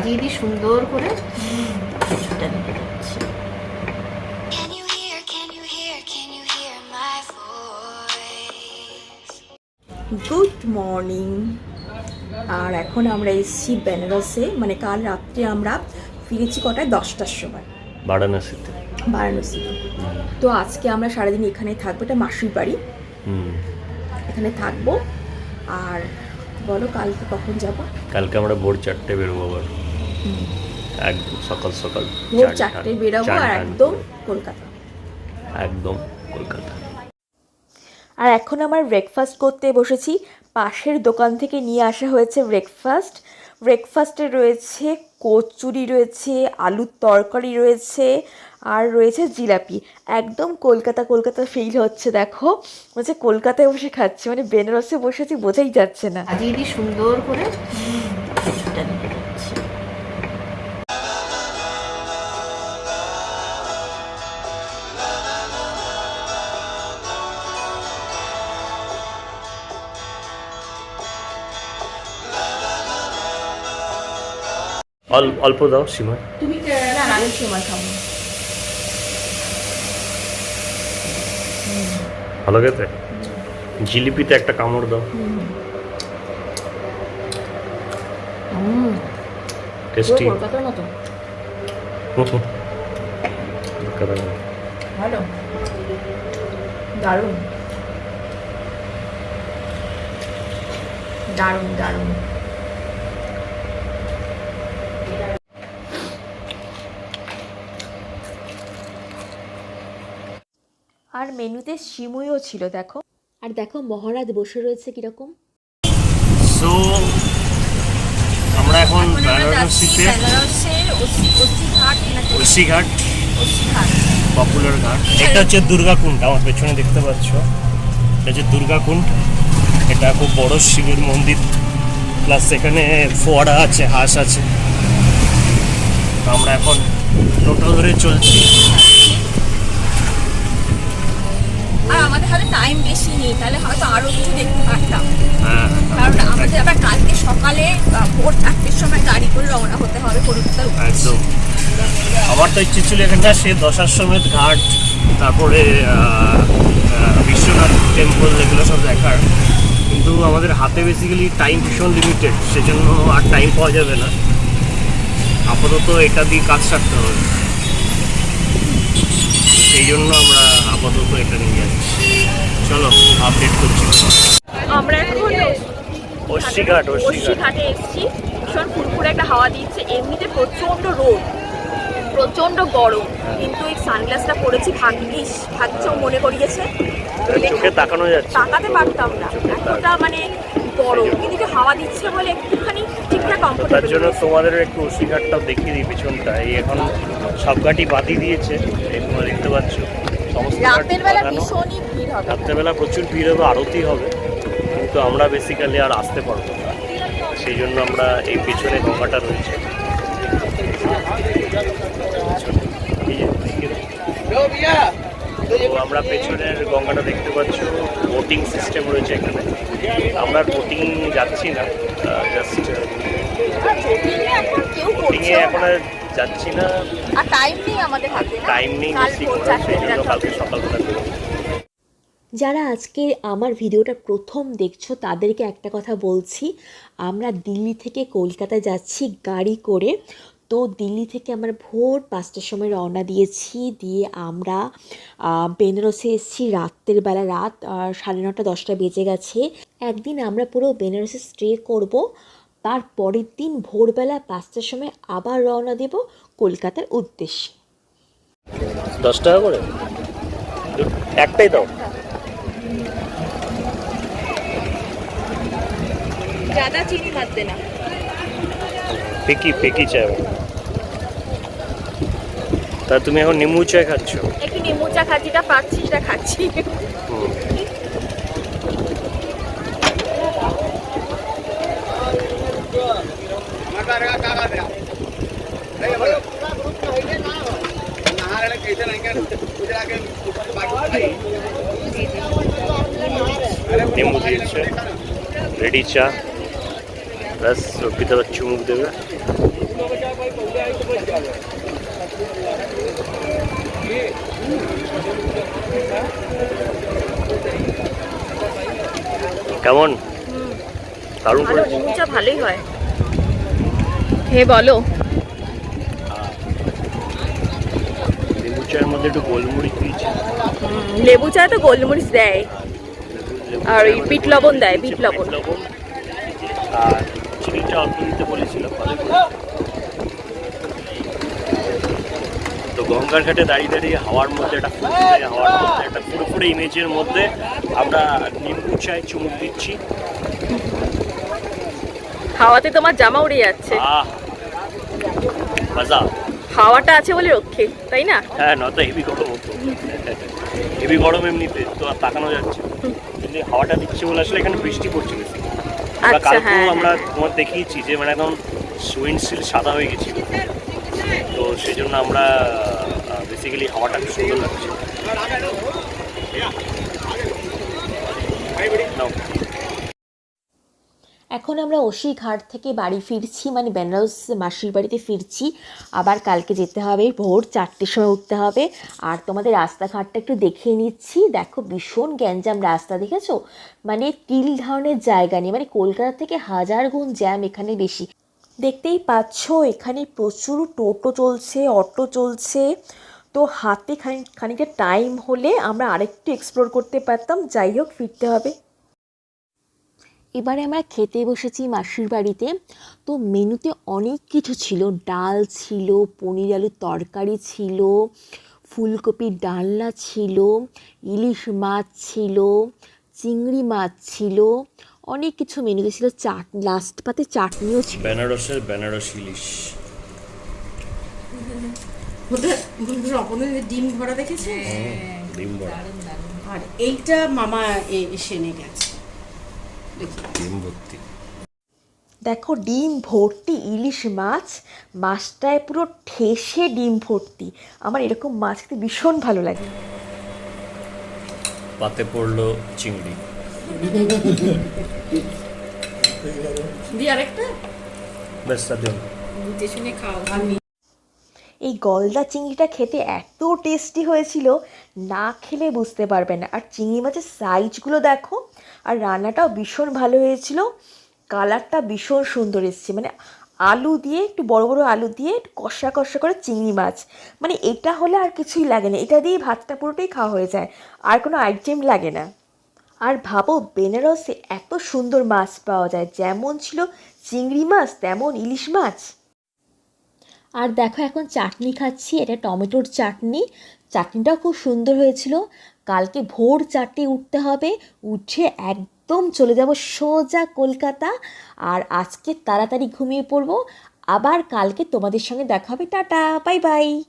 সাজিয়ে দিই সুন্দর করে কিছুটা নিয়ে voice? গুড মর্নিং আর এখন আমরা এসেছি বেনারসে মানে কাল রাত্রে আমরা ফিরেছি কটায়? দশটার সময়। বারাণসীতে। বারাণসী তো আজকে আমরা সারাদিন এখানে থাকব। এটা মাসির বাড়ি। হুম। এখানে থাকব। আর বলো কালকে কখন যাব? কালকে আমরা ভোর চারটে বেরোবো আবার। একদম সকাল সকাল ভোর চারটে বেরাবো আর একদম কলকাতা। একদম কলকাতা। আর এখন আমার ব্রেকফাস্ট করতে বসেছি। পাশের দোকান থেকে নিয়ে আসা হয়েছে ব্রেকফাস্ট ব্রেকফাস্টে রয়েছে কচুরি রয়েছে আলুর তরকারি রয়েছে আর রয়েছে জিলাপি। একদম কলকাতা কলকাতা ফিল হচ্ছে দেখো। হচ্ছে কলকাতায় বসে খাচ্ছি মানে বেনারসে বসেছি বোঝাই যাচ্ছে না। সাজিয়ে সুন্দর করে। অল্প দাও সীমা তুমি না আমি সময় খাব। ভালো খেতে? জিলিপিতে একটা কামড় দাও। টেস্টি। কলকাতার মতো। ভালো। দারুণ। দারুণ দারুণ। আর মেনুতে সিমুইও ছিল দেখো। আর দেখো মহারাজ বসে রয়েছে কীরকম। সো আমরা এখন বেনারসিতে ঐশী ঘাট পপুলার ঘাট। এটা হচ্ছে দুর্গাকুণ্ড আমার পেছনে দেখতে পাচ্ছ। এটা হচ্ছে দুর্গাকুণ্ড এটা খুব বড় শিবের মন্দির। প্লাস এখানে ফোয়ারা আছে হাঁস আছে। তো আমরা এখন টোটো ধরে চলছি। তাহলে হয়তো আরও কিছু দেখতে পারতাম। হ্যাঁ। কারণ আমাদের আবার কালকে সকালে ভোর চারটের সময় গাড়ি করে রওনা হতে হবে কলকাতার একদম। আমার তো ইচ্ছে ছিল এখানটা সে দশাশ্বমেধ ঘাট তারপরে বিশ্বনাথ টেম্পল এগুলো সব দেখার। কিন্তু আমাদের হাতে বেসিক্যালি টাইম ভীষণ লিমিটেড সেজন্য আর টাইম পাওয়া যাবে না। আপাতত এটা দিয়ে কাজ সারতে হবে। সেই জন্য আমরা আপাতত এটা নিয়ে যাচ্ছি। চলো। আপডেট করছি। আমরা এখন অশ্বিঘাট অশ্বী অশ্বিঘাট ঘাটে এসেছি। ভীষণ ফুরফুরে একটা হাওয়া দিচ্ছে। এমনিতে প্রচণ্ড রোদ প্রচণ্ড গরম কিন্তু এই সানগ্লাসটা পরেছি ভাগ্যিস ভাগ্যও মনে করিয়েছে। চোখে তাকানো যাচ্ছে। তাকাতে পারতাম না। এতটা মানে গরম। কিন্তু হাওয়া দিচ্ছে বলে একটুখানি ঠিকঠাক তো তার জন্য কমফোর্টেবল তোমাদের একটু অস্বীকারটাও দেখিয়ে দিই পিছনটা এই এখন সব গাটি বাতি দিয়েছে। এই তোমরা দেখতে পাচ্ছ। রাতের বেলা ভীষণই ভিড় হবে। রাত্রেবেলা প্রচুর ভিড় হবে আরতি হবে। কিন্তু আমরা বেসিক্যালি আর আসতে পারব না। সেই জন্য আমরা এই পিছনে গঙ্গাটা রয়েছে। দিই। তো আমরা পেছনের গঙ্গাটা দেখতে পাচ্ছ বোটিং সিস্টেম রয়েছে এখানে। আমরা বোটিং যাচ্ছি না জাস্ট বোটিংয়ে এখন আর যাচ্ছি না। আর টাইম নেই আমাদের হাতে টাইম নেই কাল বেশি করে সেই জন্য কালকে সকালবেলা। যারা আজকে আমার ভিডিওটা প্রথম দেখছ তাদেরকে একটা কথা বলছি। আমরা দিল্লি থেকে কলকাতায় যাচ্ছি গাড়ি করে। তো দিল্লি থেকে আমরা ভোর পাঁচটার সময় রওনা দিয়েছি দিয়ে আমরা আহ, বেনারসে এসেছি রাত্রের বেলা রাত আহ, সাড়ে নটা দশটা বেজে গেছে একদিন আমরা পুরো বেনারসে স্টে করব তার পরের দিন ভোরবেলা পাঁচটার সময় আবার রওনা দেব কলকাতার উদ্দেশ্যে দশ টাকা করে দু- একটাই দাও ज्यादा चीनी मत देना পেকি পেকি চাই আমার। তা তুমি এখন নিমু চায় খাচ্ছ একটু নিমু চা খাচ্ছি যেটা পাচ্ছি সেটা খাচ্ছি হুম। নিম্বু দিয়েছে রেডি চা ব্যাস ভিতরে চুমুক দেবে। কেমন? দারুণ মোমোটা ভালোই হয়। হে বলো। লেবু চায়ের মধ্যে একটু গোলমরিচ দিয়েছে। লেবু চায় তো গোলমরিচ দেয়। আর ওই বিট লবণ দেয় বিট লবণ। অল্প দিতে বলেছিল তো গঙ্গার ঘাটে দাঁড়িয়ে দাঁড়িয়ে হাওয়ার মধ্যে একটা ফুরফুরে হাওয়ার মধ্যে একটা ফুরফুরে ইমেজের মধ্যে আমরা নিম্বু চায় চুমুক দিচ্ছি। হাওয়াতে তোমার জামা উড়ে যাচ্ছে। মজা। হাওয়াটা আছে বলে রক্ষে তাই না? হ্যাঁ নয়তো হেভি গরম। হতো হেভি গরম এমনিতে তো আর তাকানো যাচ্ছে। কিন্তু হাওয়াটা দিচ্ছে বলে আসলে এখানে বৃষ্টি পড়ছে বেশি। আমরা আচ্ছা, কালকেও হ্যাঁ, আমরা হ্যাঁ। তোমার দেখিয়েছি যে মানে একদম উইন্ডশিল্ড সাদা হয়ে গেছিল তো সেই জন্য আমরা বেসিক্যালি হাওয়াটা খুব সুন্দর লাগছে। এখন আমরা ঘাট থেকে বাড়ি ফিরছি মানে বেনারস মাসির বাড়িতে ফিরছি। আবার কালকে যেতে হবে, ভোর চারটের সময় উঠতে হবে। আর তোমাদের রাস্তাঘাটটা একটু দেখিয়ে নিচ্ছি। দেখো, ভীষণ গ্যাঞ্জাম রাস্তা, দেখেছ? মানে তিল ধরনের জায়গা নেই মানে কলকাতা থেকে হাজার গুণ জ্যাম এখানে বেশি। দেখতেই পাচ্ছ, এখানে প্রচুর টোটো চলছে, অটো চলছে। তো হাতে খানি, খানিকটা টাইম হলে আমরা আরেকটু এক্সপ্লোর করতে পারতাম। যাই হোক, ফিরতে হবে। এবারে আমরা খেতে বসেছি মাসির বাড়িতে। তো মেনুতে অনেক কিছু ছিল। ডাল ছিল পনির আলুর তরকারি ছিল ফুলকপির ডালনা ছিল ইলিশ মাছ ছিল চিংড়ি মাছ ছিল অনেক কিছু মেনুতে ছিল। চাট লাস্ট পাতে চাটনিও ছিল। বেনারসের বেনারস ইলিশ। ডিম ভরা দেখেছে ডিম বড়া আর এইটা মামা এ- এসে এনে গেছে। ডিম ভর্তি। দেখো ডিম ভর্তি ইলিশ মাছ মাছটায় পুরো ঠেসে ডিম ভর্তি। আমার এরকম মাছ খেতে ভীষণ ভালো লাগে। পাতে পড়ল চিংড়ি। দি আরেকটা? ব্যাস তার জন্য শুনে খাও আমি এই গলদা চিংড়িটা খেতে এত টেস্টি হয়েছিল, না খেলে বুঝতে পারবে না। আর চিংড়ি মাছের সাইজগুলো দেখো, আর রান্নাটাও ভীষণ ভালো হয়েছিল। কালারটা ভীষণ সুন্দর এসেছে। মানে আলু দিয়ে, একটু বড় বড় আলু দিয়ে একটু কষা কষা করে চিংড়ি মাছ। মানে এটা হলে আর কিছুই লাগে না। এটা দিয়ে ভাতটা পুরোটাই খাওয়া হয়ে যায়। আর কোনো আইটেম লাগে না। আর ভাবো, বেনারসে এত সুন্দর মাছ পাওয়া যায়। যেমন ছিল চিংড়ি মাছ, তেমন ইলিশ মাছ। আর দেখো এখন চাটনি খাচ্ছি, এটা টমেটোর চাটনি। চাটনিটাও খুব সুন্দর হয়েছিল। কালকে ভোর চারটে উঠতে হবে, উঠে একদম চলে যাব সোজা কলকাতা। আর আজকে তাড়াতাড়ি ঘুমিয়ে পড়ব। আবার কালকে তোমাদের সঙ্গে দেখা হবে। Tata, bye bye.